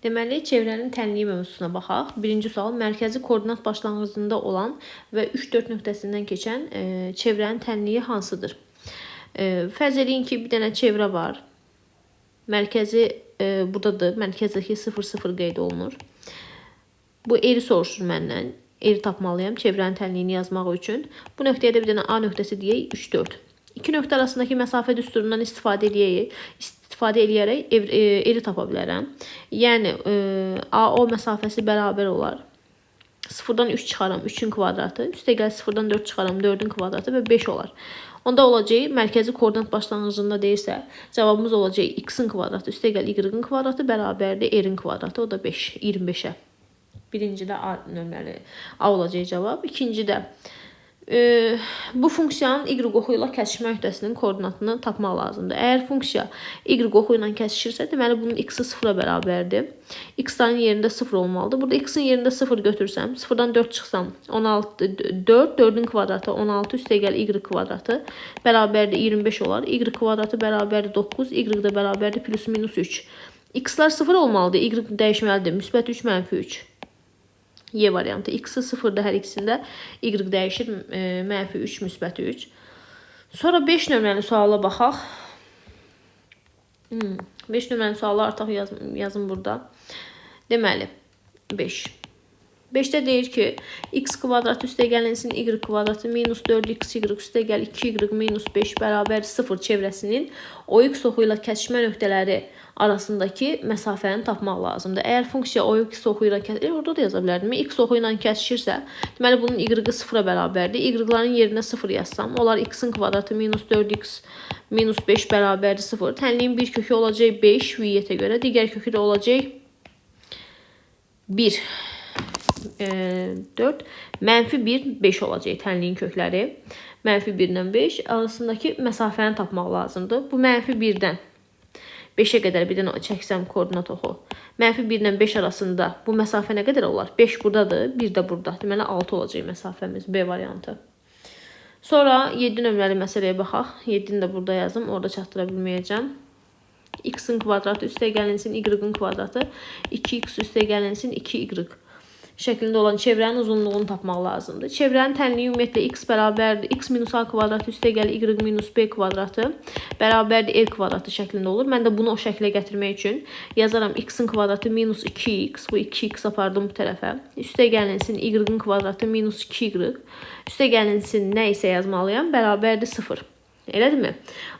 Deməli, çevrənin tənliyi mövzusuna baxaq. Birinci sual mərkəzi koordinat başlanğıcında olan və 3-4 nöqtəsindən keçən e, çevrənin tənliyi hansıdır? E, fərz eləyin ki, bir dənə çevrə var. Mərkəzi e, buradadır. Mərkəzdəki 0-0 qeyd olunur. Bu eri soruşur məndən. Eri tapmalıyam çevrənin tənliyini yazmaq üçün. Bu nöqtəyə də bir dənə A nöqtəsi deyək 3-4. İki nöqtə arasındakı məsafə düsturundan istifadə eləyək. İstifadə eləyərək ev, e, eri tapa bilərəm. Yəni e, AO məsafəsi bərabər olar. 0-dan 3 çıxaram 3-ün kvadratı, üstəgəl 0-dan 4 çıxaram 4-ün kvadratı və 5 olar. Onda olacaq mərkəzi koordinat başlanğıcında deyirsə, cavabımız olacaq x-in kvadratı üstəgəl y-in kvadratı bərabərdir r-in kvadratı, o da 5, 25-ə. Birincidə A nömrəli A olacaq cavab. İkincidə bu funksiyanın y oxu ilə kəsişmə nöqtəsinin koordinatını tapmaq lazımdır. Əgər funksiya y oxu ilə kəsişirsə, deməli bunun x-i 0-a bərabərdir. x-ların yerində 0 olmalıdır. Burada x-in yerində 0 götürsəm, 0-dan 4 çıxsam, 16 4 4-ün kvadratı 16 üstəgəl y kvadratı bərabərdir 25 olar. y kvadratı bərabərdir 9, y də bərabərdir plus minus 3. x-lar 0 olmalıdır, y dəyişməlidir. Müsbət 3, mənfi 3. Y variantı. X-i 0-da hər ikisində. Y dəyişir. E, mənfi 3, müsbət 3. Sonra 5 nömrəli suala baxaq. Hmm, 5 nömrəli sualı artıq yaz, yazın burada. Deməli, 5. 5-də deyir ki, x kvadrat üstə gəlinsin y kvadratı minus 4xy üstə gəl 2y minus 5 bərabər 0 çevrəsinin OX oxu ilə kəsişmə nöqtələri arasındakı məsafəni tapmaq lazımdır. Əgər funksiya OX oxu ilə kəsişir, orada da yaza bilərdim. X oxu ilə kəsişirsə, deməli bunun y-i 0-a bərabərdir. Y-ların yerinə 0 yazsam, onlar x-in kvadratı minus 4x minus 5 bərabərdir 0. Tənliyin bir kökü olacaq 5 üyyətə görə, digər kökü də olacaq 1 e, 4 mənfi 1 5 olacaq tənliyin kökləri. Mənfi 1 ilə 5 arasındakı məsafəni tapmaq lazımdır. Bu mənfi 1-dən 5-ə qədər bir dənə çəksəm koordinat oxu. Mənfi 1 ilə 5 arasında bu məsafə nə qədər olar? 5 burdadır, 1 də burada. Deməli 6 olacaq məsafəmiz B variantı. Sonra 7 nömrəli məsələyə baxaq. 7-ni də burada yazım, orada çatdıra bilməyəcəm. x-in kvadratı üstə gəlinsin y-in kvadratı 2x üstə gəlinsin 2y şəklində olan çevrənin uzunluğunu tapmaq lazımdır. Çevrənin tənliyi ümumiyyətlə x bərabərdir. x minus a kvadratı üstə gəlir y minus b kvadratı bərabərdir r kvadratı şəklində olur. Mən də bunu o şəklə gətirmək üçün yazaram x-in kvadratı minus 2x. Bu 2x apardım bu tərəfə. Üstə gəlinsin y-in kvadratı minus 2y. Üstə gəlinsin nə isə yazmalıyam. Bərabərdir 0. Elədirmi?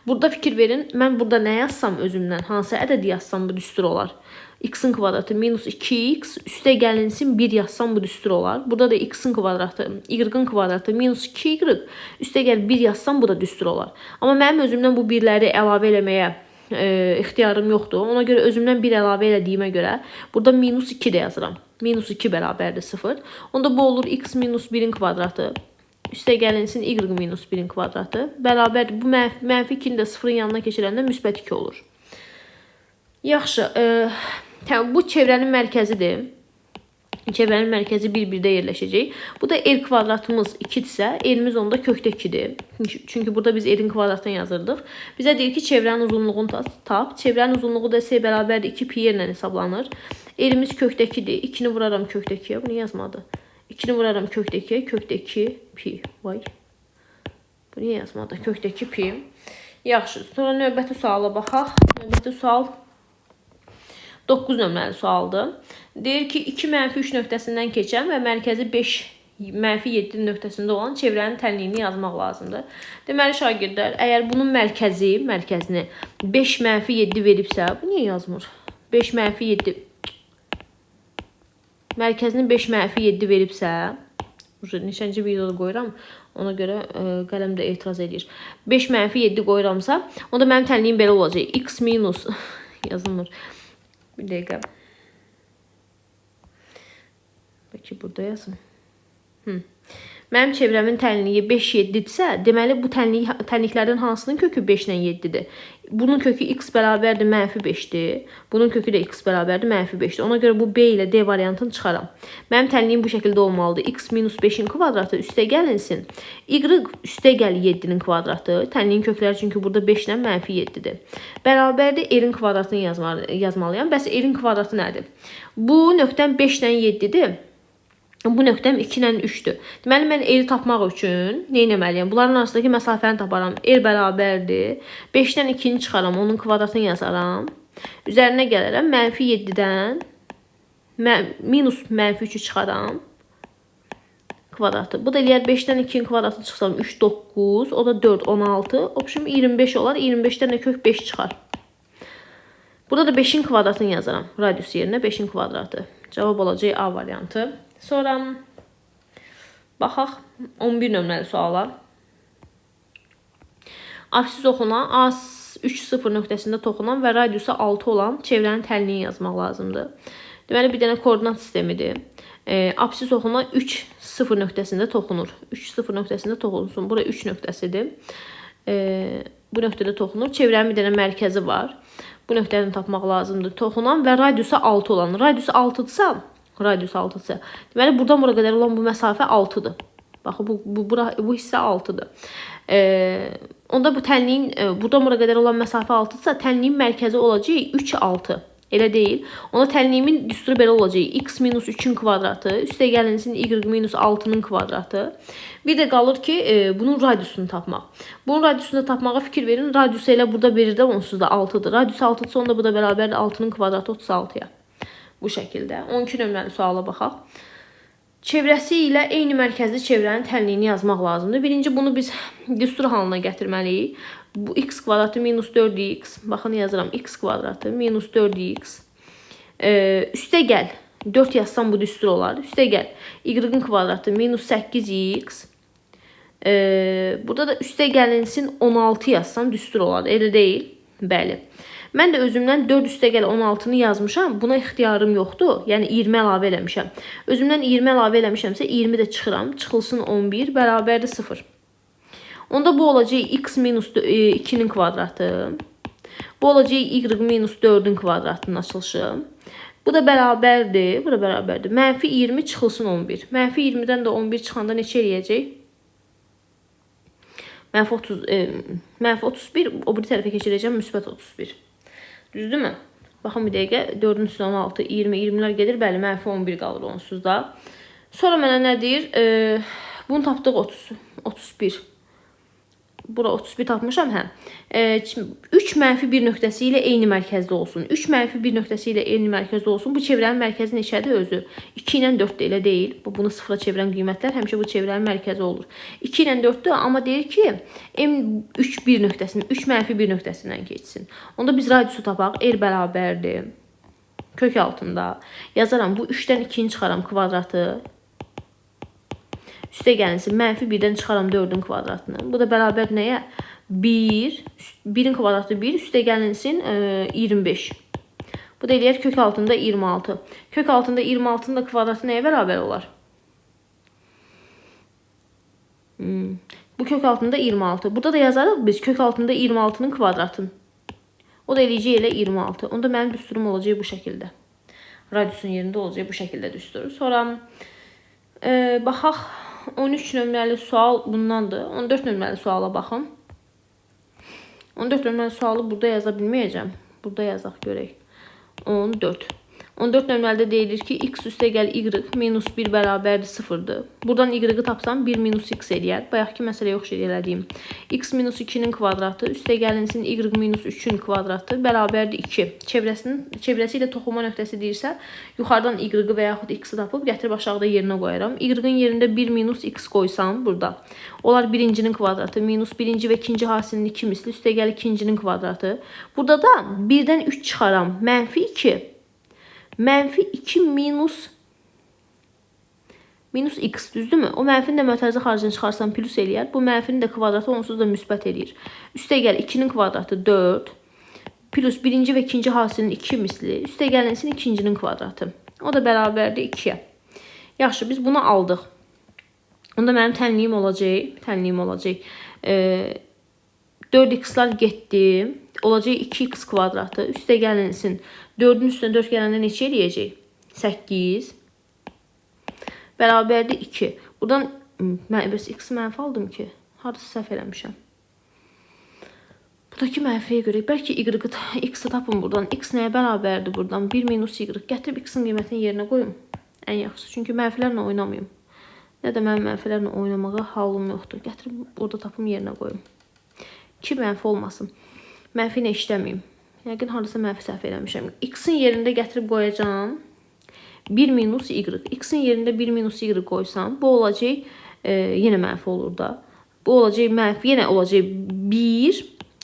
Burada fikir verin. Mən burada nə yazsam özümdən, hansı ədəd yazsam bu düstur olar x'in kvadratı minus 2x üstə gəlinsin 1 yazsam bu düstur olar. Burada da x'in kvadratı, y'in kvadratı minus 2y üstə gəl 1 yazsam bu da düstur olar. Amma mənim özümdən bu birləri əlavə eləməyə e, ixtiyarım yoxdur. Ona görə özümdən 1 əlavə elədiyimə görə burada minus 2 də yazıram. Minus 2 bərabərdir 0. Onda bu olur x minus 1-in kvadratı üstə gəlinsin y minus 1-in kvadratı bərabər bu mənfi 2-ni də 0-ın yanına keçirəndə müsbət 2 olur. Yaxşı, e, bu çevrənin mərkəzidir. Çevrənin mərkəzi bir-birdə yerləşəcək. Bu da r kvadratımız 2-dirsə, r-imiz onda kökdə 2-dir. Çünki burada biz r-in kvadratını yazırdıq. Bizə deyir ki, çevrənin uzunluğunu tap. Çevrənin uzunluğu da s bərabərdir 2 pi ilə hesablanır. R-imiz kökdə 2-dir. 2-ni vuraram kökdə 2-yə. Bunu yazmadı. 2-ni vuraram kökdə 2-yə. Kökdə 2 pi. Vay. Bu niyə yazmadı? Kökdə 2 pi. Yaxşı. Sonra növbəti suala baxaq. Növbəti sual 9 nömrəli sualdır. Deyir ki, 2 mənfi 3 nöqtəsindən keçən və mərkəzi 5 mənfi 7 nöqtəsində olan çevrənin tənliyini yazmaq lazımdır. Deməli şagirdlər, əgər bunun mərkəzi, mərkəzini 5 mənfi 7 veribsə, bu niyə yazmır? 5 mənfi 7 mərkəzini 5 mənfi 7 veribsə, neçənci videoda qoyuram, ona görə ə, e, qələm də etiraz edir. 5 mənfi 7 qoyuramsa, onda mənim tənliyim belə olacaq. x minus yazılmır. Bir dakika. Belki burada yazın. Hı. Mənim çevrəmin tənliyi 5 7-dirsə, deməli bu tənlik tənliklərdən hansının kökü 5 ilə 7-dir? Bunun kökü x bərabərdir mənfi 5-dir. Bunun kökü də x bərabərdir mənfi 5-dir. Ona görə bu b ilə d variantını çıxaram. Mənim tənliyim bu şəkildə olmalıdır. x minus 5-in kvadratı üstə gəlinsin. y üstə gəl 7-nin kvadratı. Tənliyin kökləri çünki burada 5 ilə mənfi 7-dir. Bərabərdir r-in kvadratını yazmalı, yazmalıyam. Bəs r-in kvadratı nədir? Bu nöqtəm 5 ilə 7-dir. Bu nöqtəm 2 ilə 3-dür. Deməli mən r tapmaq üçün nə etməliyəm? Bunların arasındakı məsafəni taparam. r bərabərdir. 5-dən 2-ni çıxaram, onun kvadratını yazaram. Üzərinə gələrəm. Mənfi 7-dən minus mənfi 3-ü çıxaram. Kvadratı. Bu da eləyər 5-dən 2-nin kvadratı çıxsam 3, 9, o da 4, 16. Opşum 25 olar. 25-dən də kök 5 çıxar. Burada da 5-in kvadratını yazaram. Radius yerinə 5-in kvadratı. Cavab olacaq A variantı. Sonra baxaq 11 nömrəli suala. Absiz oxunan A3-0 nöqtəsində toxunan və radiusu 6 olan çevrənin tənliyini yazmaq lazımdır. Deməli bir dənə koordinat sistemidir. E, absiz oxunan 3-0 nöqtəsində toxunur. 3-0 nöqtəsində toxunsun. Bura 3 nöqtəsidir. E, bu nöqtədə toxunur. Çevrənin bir dənə mərkəzi var. Bu nöqtəni tapmaq lazımdır. Toxunan və radiusu 6 olan. Radiusu 6-dırsa radius 6-sı. Deməli buradan bura qədər olan bu məsafə 6-dır. Baxın bu bu bura bu hissə 6-dır. E, onda bu tənliyin e, buradan bura qədər olan məsafə 6-dırsa, tənliyin mərkəzi olacaq 3 6. Elə deyil. Onda tənliyimin düsturu belə olacaq. x minus 3-ün kvadratı üstə gəlinsin y minus 6-nın kvadratı. Bir də qalır ki, e, bunun radiusunu tapmaq. Bunun radiusunu tapmağa fikir verin. Radiusu elə burada verir də onsuz da 6-dır. Radius 6-dırsa onda bu da bərabərdir 6-nın kvadratı 36-ya. Bu şəkildə. 12 nömrəli suala baxaq. Çevrəsi ilə eyni mərkəzli çevrənin tənliyini yazmaq lazımdır. Birinci bunu biz düstur halına gətirməliyik. Bu x kvadratı minus 4x. Baxın yazıram. x kvadratı minus 4x. Ee, üstə gəl. 4 yazsam bu düstur olar. Üstə gəl. y-in kvadratı minus 8x. Ee, burada da üstə gəlinsin 16 yazsam düstur olar. Elə deyil. Bəli. Mən də özümdən 4 üstəgəl 16-nı yazmışam. Buna ixtiyarım yoxdur. Yəni 20 əlavə eləmişəm. Özümdən 20 əlavə eləmişəmsə 20 də çıxıram. Çıxılsın 11 bərabərdir 0. Onda bu olacaq x minus 2-nin e, kvadratı. Bu olacaq y minus 4-ün kvadratının açılışı. Bu da bərabərdir. Bu da bərabərdir. Mənfi 20 çıxılsın 11. Mənfi 20-dən də 11 çıxanda neçə eləyəcək? Mənfi 30, e, mənfi 31, o bir tərəfə keçirəcəm, müsbət 31. Düzdürmü? Baxın bir dəqiqə. 4-ün üstünə 16, 20, 20-lər gedir. Bəli, mənfi 11 qalır onsuz da. Sonra mənə nə deyir? E, bunu tapdıq 30, 31 bura 31 tapmışam, hə. E, 3 mənfi 1 nöqtəsi ilə eyni mərkəzdə olsun. 3 mənfi 1 nöqtəsi ilə eyni mərkəzdə olsun. Bu çevrənin mərkəzi neçədir özü? 2 ilə 4 də elə deyil. Bu bunu sıfıra çevirən qiymətlər həmişə bu çevrənin mərkəzi olur. 2 ilə 4-dür, amma deyir ki, M3 1 nöqtəsinin 3 mənfi 1 nöqtəsindən keçsin. Onda biz radiusu tapaq. R bərabərdir. Kök altında yazaram. Bu 3-dən 2-ni çıxaram kvadratı. Üstə gəlinsin. Mənfi 1-dən çıxaram 4-ün kvadratını. Bu da bərabər nəyə? 1. 1-in kvadratı 1. Üstə gəlinsin e, 25. Bu da eləyər kök altında 26. Kök altında 26-nın da kvadratı nəyə bərabər olar? Hmm. Bu kök altında 26. Burada da yazarıq biz kök altında 26-nın kvadratını. O da eləyəcək elə 26. Onda mənim düsturum olacaq bu şəkildə. Radiusun yerində olacaq bu şəkildə düstur. Sonra e, baxaq 13 nömrəli sual bundandır. 14 nömrəli suala baxın. 14 nömrəli sualı burada yaza bilməyəcəm. Burada yazaq görək. 14. 14 nömrədə deyilir ki, x üstə gəl y minus 1 bərabərdir 0-dır. Buradan y-i tapsam 1 minus x eləyər. Bayaqki məsələyə oxşar elədiyim. x minus 2-nin kvadratı üstə gəlinsin y minus 3-ün kvadratı bərabərdir 2. Çevrəsinin çevrəsi ilə toxunma nöqtəsi deyirsə, yuxarıdan y-i və yaxud x-i tapıb gətirib aşağıda yerinə qoyaram. y-in yerində 1 minus x qoysam burada. Onlar birincinin kvadratı minus birinci və ikinci hasilinin 2 misli üstə gəl ikincinin kvadratı. Burada da 1-dən 3 çıxaram. Mənfi 2 Mənfi 2 minus minus x düzdürmü? O mənfini də mötərizə xaricini çıxarsam plus eləyər. Bu mənfinin də kvadratı onsuz da müsbət eləyir. Üstə gəl 2-nin kvadratı 4 plus birinci və ikinci hasilinin 2 misli. Üstə gəlinsin ikincinin kvadratı. O da bərabərdir 2-yə. Yaxşı, biz bunu aldıq. Onda mənim tənliyim olacaq, tənliyim olacaq. E, 4x-lar getdi. Olacaq 2x kvadratı. Üstə gəlinsin. 4-ün üstünə 4 gələndə neçə eləyəcək? 8. Bərabərdir 2. Buradan mən bəs x mənfi aldım ki. Harası səhv eləmişəm. Buradakı mənfiyə görə bəlkə y x-i tapın buradan. x nəyə bərabərdir buradan? 1 minus y. Gətirib x-in qiymətini yerinə qoyum. Ən yaxşısı. Çünki mənfilərlə oynamayım. Nə də mənim mənfilərlə oynamağa halım yoxdur. Gətirib burada tapım yerinə qoyum. 2 mənfi olmasın. Mənfi ilə işləməyim. Yəqin harasa mənfi səhv eləmişəm. X-in yerində gətirib qoyacağam. 1 minus y. X-in yerində 1 minus y qoysam, bu olacaq e, yenə mənfi olur da. Bu olacaq mənfi, yenə olacaq 1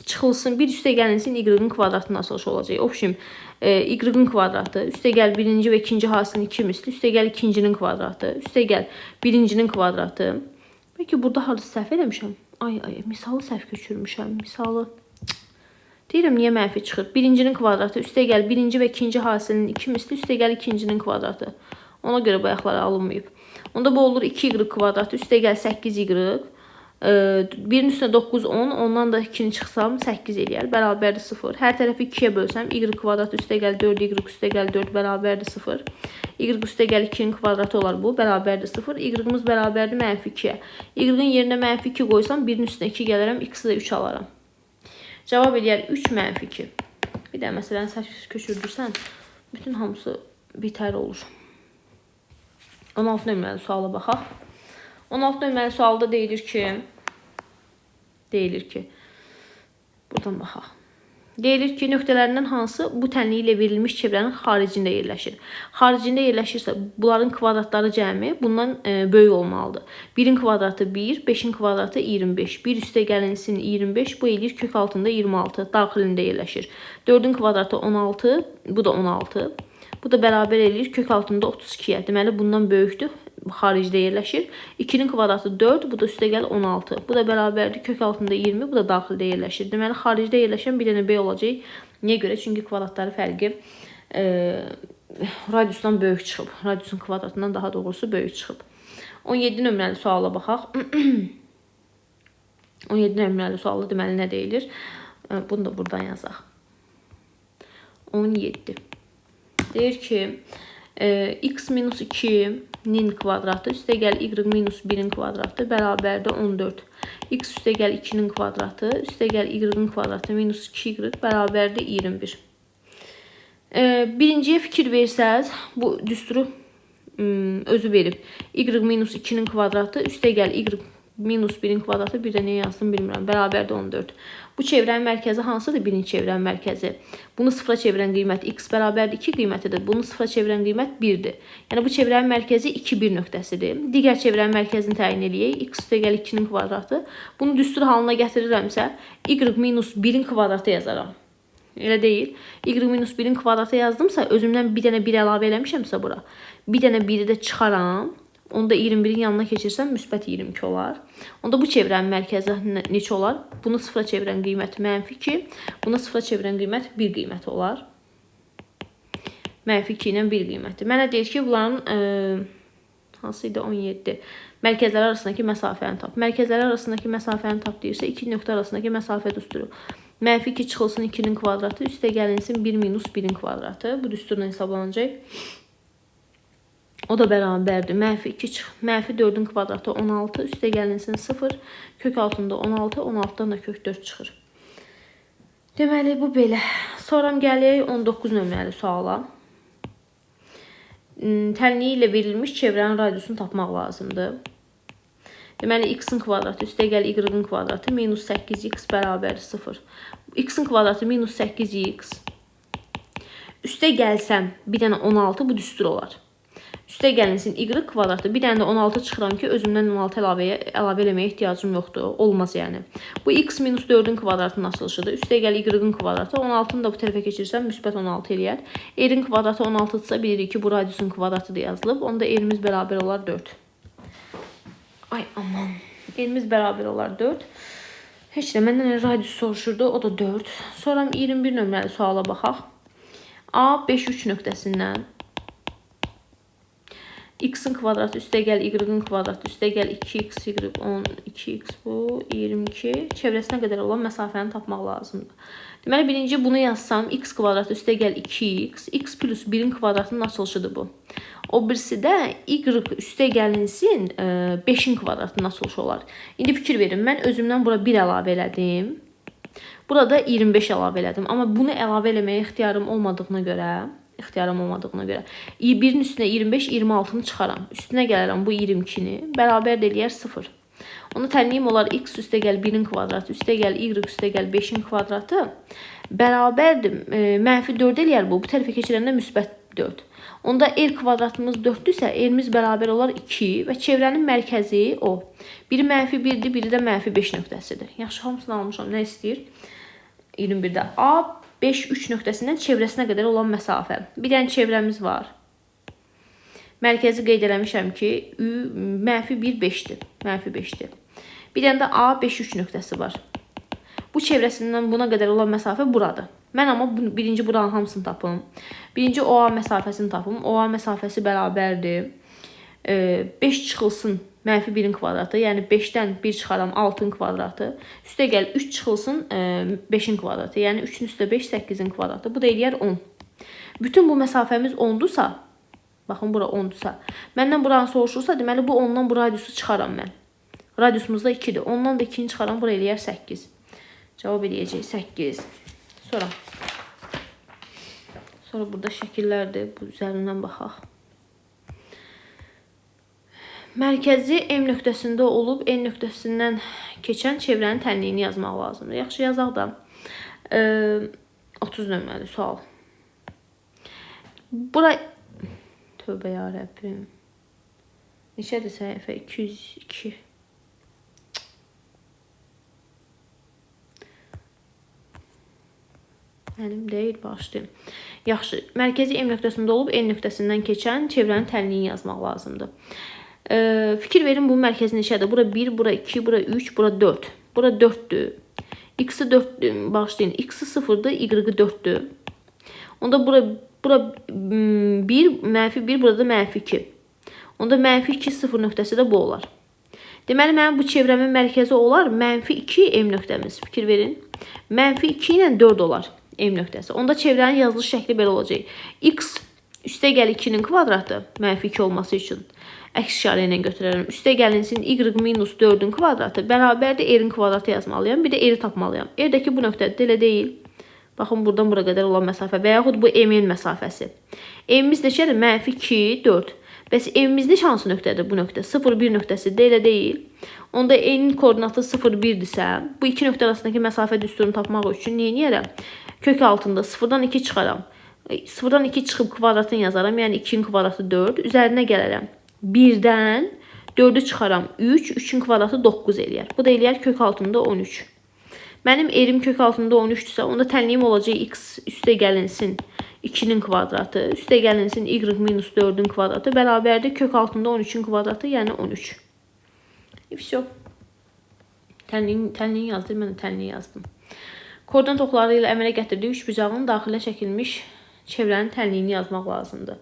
çıxılsın, 1 üstə gəlinsin y-in kvadratından asılış olacaq. Obşim, e, y-in kvadratı, üstə gəl birinci və ikinci hasının 2 misli, üstə gəl ikincinin kvadratı, üstə gəl birincinin kvadratı. Bəlkə burada harası səhv eləmişəm. Ay ay, misalı səhv köçürmüşəm. Misalı Deyirəm niyə mənfi çıxır? Birincinin kvadratı üstə gəl birinci və ikinci hasilinin 2 misli üstə gəl ikincinin kvadratı. Ona görə bayaqlara alınmayıb. Onda bu olur 2y kvadratı üstə gəl 8y. E, birinin üstünə 9 10, ondan da 2-ni çıxsam 8 eləyər. Bərabərdir 0. Hər tərəfi 2-yə bölsəm y kvadratı üstə gəl 4y üstə gəl 4 bərabərdir 0. y üstə gəl 2-nin kvadratı olar bu. Bərabərdir 0. y-imiz bərabərdir mənfi 2-yə. y-in yerinə mənfi 2 qoysam 1-in üstünə 2 gələrəm, x-i də 3 alaram. Cavab eləyər 3 mənfi 2. Bir də məsələn səhv köçürdürsən, bütün hamısı bitər olur. 16 nömrəli suala baxaq. 16 nömrəli sualda deyilir ki, deyilir ki, buradan baxaq. Deyilir ki, nöqtələrindən hansı bu tənliyi ilə verilmiş çevrənin xaricində yerləşir? Xaricində yerləşirsə, bunların kvadratları cəmi bundan e, böyük olmalıdır. 1-in kvadratı 1, 5-in kvadratı 25. 1 üstə gəlinsin 25, bu eləyir kök altında 26, daxilində yerləşir. 4-ün kvadratı 16, bu da 16. Bu da bərabər eləyir kök altında 32-yə. Deməli bundan böyükdür xaricdə yerləşir. 2-nin kvadratı 4, bu da üstə gəl 16. Bu da bərabərdir kök altında 20, bu da daxildə yerləşir. Deməli xaricdə yerləşən bir dənə B olacaq. Niyə görə? Çünki kvadratları fərqi e, radiusdan böyük çıxıb. Radiusun kvadratından daha doğrusu böyük çıxıb. 17 nömrəli suala baxaq. 17 nömrəli sualda deməli nə deyilir? E, bunu da buradan yazaq. 17. Deyir ki, e, x minus 2 nin kvadratı üstə gəl y minus 1-in kvadratı bərabərdir 14. x üstə gəl 2-nin kvadratı üstə gəl y-in kvadratı minus 2y bərabərdir 21. E, birinciyə fikir versəz, bu düsturu özü verib. y minus 2-nin kvadratı üstə gəl y minus 1-in kvadratı bir də niyə yazdım bilmirəm. Bərabərdir 14. Bu çevrənin mərkəzi hansıdır? Birinci çevrənin mərkəzi. Bunu sıfıra çevirən qiymət x bərabərdir 2 qiymətidir. Bunu sıfıra çevirən qiymət 1-dir. Yəni bu çevrənin mərkəzi 2 1 nöqtəsidir. Digər çevrənin mərkəzini təyin eləyək. x üstə gəl 2-nin kvadratı. Bunu düstur halına gətirirəmsə, y minus 1-in kvadratı yazaram. Elə deyil. y minus 1-in kvadratı yazdımsa, özümdən bir dənə 1 əlavə eləmişəmsə bura, bir dənə 1-i də çıxaram. Onda 21-in yanına keçirsəm müsbət 22 olar. Onda bu çevrənin mərkəzi neçə olar? Bunu sıfıra çevirən qiymət mənfi 2, bunu sıfıra çevirən qiymət 1 qiyməti olar. Mənfi 2 ilə 1 qiyməti. Mənə deyir ki, bunların e, hansı idi 17. Mərkəzlər arasındakı məsafəni tap. Mərkəzlər arasındakı məsafəni tap deyirsə, iki nöqtə arasındakı məsafə düsturu. Mənfi 2 çıxılsın 2-nin kvadratı, üstə gəlinsin 1 minus 1-in kvadratı. Bu düsturla hesablanacaq. O da bərabərdir. Mənfi 2 çıx. Mənfi 4-ün kvadratı 16. Üstə gəlinsin 0. Kök altında 16. 16-dan da kök 4 çıxır. Deməli, bu belə. Sonra gələk 19 nömrəli suala. Hmm, tənliyi ilə verilmiş çevrənin radiusunu tapmaq lazımdır. Deməli, x-in kvadratı üstə gəl y-in kvadratı minus 8x bərabər 0. x-in kvadratı minus 8x. Üstə gəlsəm, bir dənə 16 bu düstur olar. Üstə gəlinsin y kvadratı. Bir dənə də 16 çıxıram ki, özümdən 16 əlavəyə əlavə eləməyə ehtiyacım yoxdur. Olmaz yəni. Bu x minus 4-ün kvadratının açılışıdır. Üstə gəl y-in kvadratı. 16-nı da bu tərəfə keçirsəm müsbət 16 eləyər. r-in kvadratı 16-dırsa bilirik ki, bu radiusun kvadratıdır yazılıb. Onda r-imiz bərabər olar 4. Ay aman. R-imiz bərabər olar 4. Heç nə məndən radius soruşurdu. O da 4. Sonra 21 nömrəli suala baxaq. A 5 3 nöqtəsindən x-in kvadratı üstə gəl y-in kvadratı üstə gəl 2x y 10 2x bu 22 çevrəsinə qədər olan məsafəni tapmaq lazımdır. Deməli birinci bunu yazsam x kvadratı üstə gəl 2x x plus 1-in kvadratının açılışıdır bu. O birisi də y üstə gəlinsin 5-in kvadratının açılışı olar. İndi fikir verin. Mən özümdən bura 1 əlavə elədim. Burada 25 əlavə elədim. Amma bunu əlavə eləməyə ixtiyarım olmadığına görə ixtiyarım olmadığına görə 1-in üstünə 25 26-nı çıxaram. Üstünə gələrəm bu 22-ni. Bərabər də eləyər 0. Onu tənliyim olar x üstə gəl 1-in kvadratı, üstə gəl y üstə gəl 5-in kvadratı bərabərdir. E, mənfi 4 eləyər bu. Bu tərəfə keçirəndə müsbət 4. Onda r kvadratımız 4-dürsə, r-miz bərabər olar 2 və çevrənin mərkəzi o. Biri mənfi 1-dir, biri də mənfi 5 nöqtəsidir. Yaxşı, hamısını almışam. Nə istəyir? 21-də A 5 3 nöqtəsindən çevrəsinə qədər olan məsafə. Bir dənə çevrəmiz var. Mərkəzi qeyd eləmişəm ki, Ü mənfi 1 5-dir. Mənfi 5-dir. Bir dənə də A 5 3 nöqtəsi var. Bu çevrəsindən buna qədər olan məsafə buradır. Mən amma birinci buranın hamısını tapım. Birinci OA məsafəsini tapım. OA məsafəsi bərabərdir. 5 çıxılsın mənfi 1-in kvadratı, yəni 5-dən 1 çıxaram 6-ın kvadratı. Üstə gəl 3 çıxılsın 5-in kvadratı, yəni 3-ün üstə 5 8-in kvadratı. Bu da eləyər 10. Bütün bu məsafəmiz 10-dursa, baxın bura 10-dursa, məndən buranı soruşursa, deməli bu 10-dan bu radiusu çıxaram mən. Radiusumuz da 2-dir. 10-dan da 2-ni çıxaram, bura eləyər 8. Cavab eləyəcək 8. Sonra Sonra burada şəkillərdir. Bu üzərindən baxaq. Mərkəzi M nöqtəsində olub N nöqtəsindən keçən çevrənin tənliyini yazmaq lazımdır. Yaxşı yazaq da. E, 30 nömrəli sual. Bura tövbə ya Rəbbim. Neçədir səhifə? 202. Mənim deyil, bağışlayın. Yaxşı, mərkəzi M nöqtəsində olub N nöqtəsindən keçən çevrənin tənliyini yazmaq lazımdır. E, fikir verin bu mərkəz neçədir? Bura 1, bura 2, bura 3, bura 4. Bura 4-dür. X-i 4-dür. Bağışlayın. X-i 0-dır, Y-i 4-dür. Onda bura bura 1, mənfi 1, burada mənfi 2. Onda mənfi 2, 0 nöqtəsi də bu olar. Deməli, mənim bu çevrəmin mərkəzi olar mənfi 2 M nöqtəmiz. Fikir verin. Mənfi 2 ilə 4 olar M nöqtəsi. Onda çevrənin yazılış şəkli belə olacaq. X üstə gəl 2-nin kvadratı mənfi 2 olması üçün əks işarə ilə götürərəm. Üstə gəlinsin y minus 4-ün kvadratı bərabərdir r-in kvadratı yazmalıyam. Bir də r-i tapmalıyam. R-dəki bu nöqtədir, elə deyil. Baxın, buradan bura qədər olan məsafə və yaxud bu m-in məsafəsi. M-imiz neçədir? Mənfi 2, 4. Bəs m-imiz neçə hansı nöqtədir bu nöqtə? 0, 1 nöqtəsidir, elə deyil. Onda n-in koordinatı 0, 1-dirsə, bu iki nöqtə arasındakı məsafə düsturunu tapmaq üçün nə edərəm? Kök altında 0-dan 2 çıxaram. 0-dan 2 çıxıb kvadratını yazaram. Yəni 2-in kvadratı 4. Üzərinə gələrəm. 1-dən 4-ü çıxaram 3, 3-ün kvadratı 9 eləyər. Bu da eləyər kök altında 13. Mənim erim kök altında 13-dürsə, onda tənliyim olacaq x üstə gəlinsin 2-nin kvadratı, üstə gəlinsin y minus 4-ün kvadratı bərabərdir kök altında 13-ün kvadratı, yəni 13. E, все. Tənliyin, tənliyin yazdım, mən də tənliyi yazdım. Koordinat oxları ilə əmələ gətirdiyi üç bucağın daxilə çəkilmiş çevrənin tənliyini yazmaq lazımdır.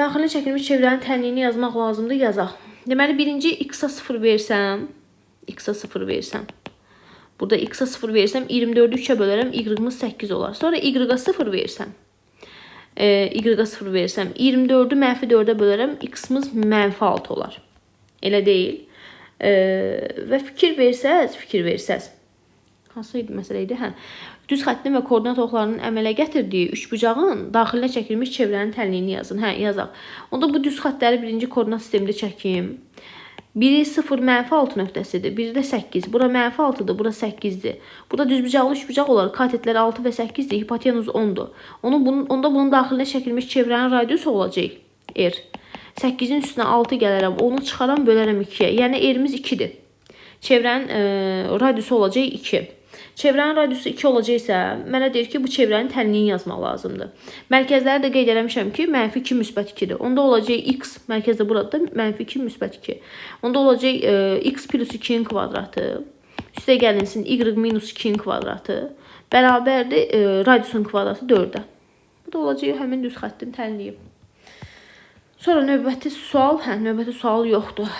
Daxilə çəkilmiş çevrənin tənliyini yazmaq lazımdır, yazaq. Deməli, birinci x-a 0 versəm, x-a 0 versəm, burada x-a 0 versəm, 24-ü 3-ə bölərəm, y-ımız 8 olar. Sonra y-a 0 versəm, e, y-a 0 versəm, 24-ü mənfi 4-ə bölərəm, x-ımız mənfi 6 olar. Elə deyil. E, və fikir versəz, fikir versəz, hansı idi məsələ idi? Hə. Düz xəttin və koordinat oxlarının əmələ gətirdiyi üçbucağın daxilinə çəkilmiş çevrənin tənliyini yazın. Hə, yazaq. Onda bu düz xəttləri birinci koordinat sistemində çəkim. Biri 0 mənfi 6 nöqtəsidir. Biri də 8. Bura mənfi 6-dır, bura 8-dir. Burada düzbucaqlı üçbucaq olar. Katetlər 6 və 8-dir. Hipotenuz 10-dur. Onun bunun onda bunun daxilinə çəkilmiş çevrənin radiusu olacaq r. 8-in üstünə 6 gələrəm, onu çıxaram, bölərəm 2-yə. Yəni r-imiz 2-dir. Çevrənin e, radiusu olacaq 2. Çevrənin radiusu 2 olacaqsa, mənə deyir ki, bu çevrənin tənliyini yazmaq lazımdır. Mərkəzləri də qeyd eləmişəm ki, mənfi 2 müsbət 2-dir. Onda olacaq x, mərkəzdə burada mənfi 2 müsbət 2. Onda olacaq e, x plus 2-nin kvadratı. Üstə gəlinsin y minus 2-nin kvadratı. Bərabərdir e, radiusun kvadratı 4-ə. Bu da olacaq həmin düz xəttin tənliyi. Sonra növbəti sual, hə, növbəti sual yoxdur.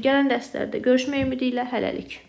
Gələn dərslərdə görüşmək ümidi ilə hələlik.